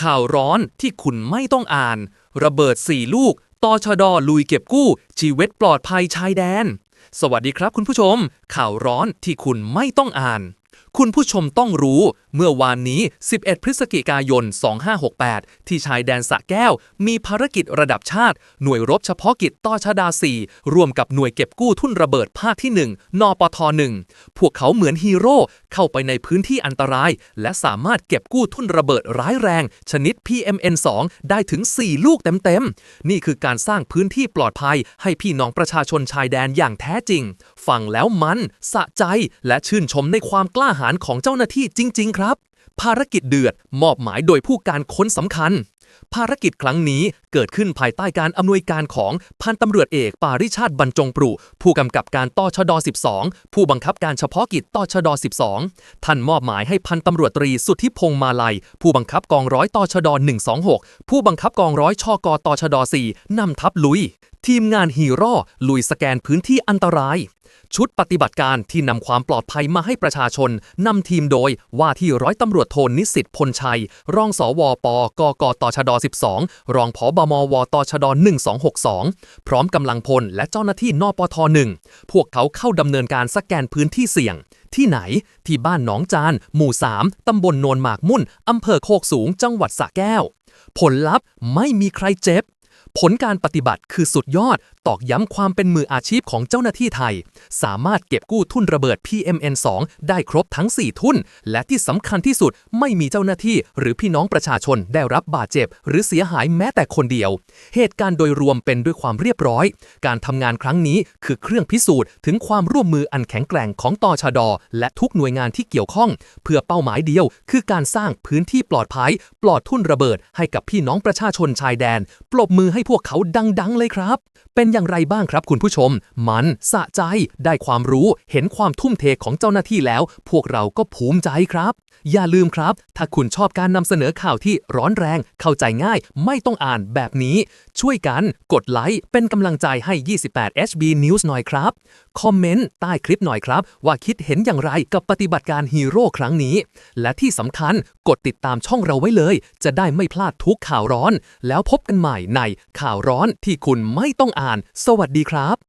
ข่าวร้อนที่คุณไม่ต้องอ่าน ระเบิด 4 ลูกตชดลุยเก็บกู้ ชีวิตปลอดภัยชายแดน สวัสดีครับคุณผู้ชม ข่าวร้อนที่คุณไม่ต้องอ่าน คุณผู้ชมต้องรู้เมื่อวานนี้ 11 พฤศจิกายน 2568 ที่ชายแดนสะแก้ว มีภารกิจระดับชาติ หน่วยรบเฉพาะกิจต่อชดา 4 ร่วมกับหน่วยเก็บกู้ทุ่นระเบิดภาคที่ 1 นปท 1 พวกเขาเหมือนฮีโร่เข้าไปในพื้นที่อันตราย และสามารถเก็บกู้ทุ่นระเบิดร้ายแรง ชนิด PMN2 ได้ถึง 4 ลูกเต็มๆ นี่คือการสร้างพื้นที่ปลอดภัย ให้พี่น้องประชาชนชายแดนอย่างแท้จริง ฟังแล้วมัน สะใจและชื่นชมในความกล้าหารของเจ้าหน้าที่จริง ๆ ครับ ภารกิจเดือดมอบหมายโดยผู้การค้นสำคัญ ภารกิจครั้งนี้เกิดขึ้นภายใต้การอำนวยการของพันตำรวจเอกปาริชาติบรรจงปรุผู้กำกับการตชด 12 ผู้บังคับการเฉพาะกิจตชด 12 ท่านมอบหมายให้พันตำรวจตรีสุทธิพงษ์มาลัย ผู้บังคับกองร้อยตชด 126 ผู้บังคับกองร้อยชกตชด 4นำทัพลุย ทีมงานฮีโร่ลุยสแกนพื้นที่อันตราย ชุดปฏิบัติการที่นำความปลอดภัยมาให้ประชาชนนำทีมโดยว่าที่ร้อยตำรวจโทนิสิตพลชัย รองสวปกกตชด 12 รองผอบมวตชด 1262 พร้อมกำลังพลและเจ้าหน้าที่นปท1พวกเขาเข้าดำเนินการสแกนพื้นที่เสี่ยง ที่ไหน ที่บ้านหนองจาน หมู่ 3 ตำบลโนนหมากมุ่น อำเภอโคกสูง จังหวัดสระแก้ว ผลลัพธ์ไม่มีใครเจ็บ ผลการปฏิบัติคือสุดยอด ตอกย้ำความเป็นมืออาชีพของเจ้าหน้าที่ไทย สามารถเก็บกู้ทุนระเบิด PMN2 ได้ครบทั้ง 4 ทุน และที่สำคัญที่สุดไม่มีเจ้าหน้าที่หรือพี่น้องประชาชนได้รับบาดเจ็บ หรือเสียหายแม้แต่คนเดียว เหตุการณ์โดยรวมเป็นด้วยความเรียบร้อย การทำงานครั้งนี้คือเครื่องพิสูจน์ถึงความร่วมมืออันแข็งแกร่งของตชด และทุกหน่วยงานที่เกี่ยวข้อง เพื่อเป้าหมายเดียว คือการสร้างพื้นที่ปลอดภัย ปลอดทุนระเบิด ให้กับพี่น้องประชาชนชายแดน ปรบมือให้พวกเขาดังๆเลยครับ เป็นอย่างไรบ้างครับคุณผู้ชม มันสะใจ ได้ความรู้ เห็นความทุ่มเทของเจ้าหน้าที่แล้ว พวกเราก็ภูมิใจครับ อย่าลืมครับ ถ้าคุณชอบการนำเสนอข่าวที่ร้อนแรง เข้าใจง่าย ไม่ต้องอ่านแบบนี้ ช่วยกัน กดไลค์ เป็นกำลังใจให้ 28 HB News หน่อยครับ คอมเมนต์ใต้คลิปหน่อยครับ ว่าคิดเห็นอย่างไรกับปฏิบัติการฮีโร่ครั้งนี้ และที่สำคัญกดติดตามช่องเราไว้เลย จะได้ไม่พลาดทุกข่าวร้อน แล้วพบกันใหม่ในข่าวร้อนที่คุณไม่ต้องอ่านสวัสดีครับ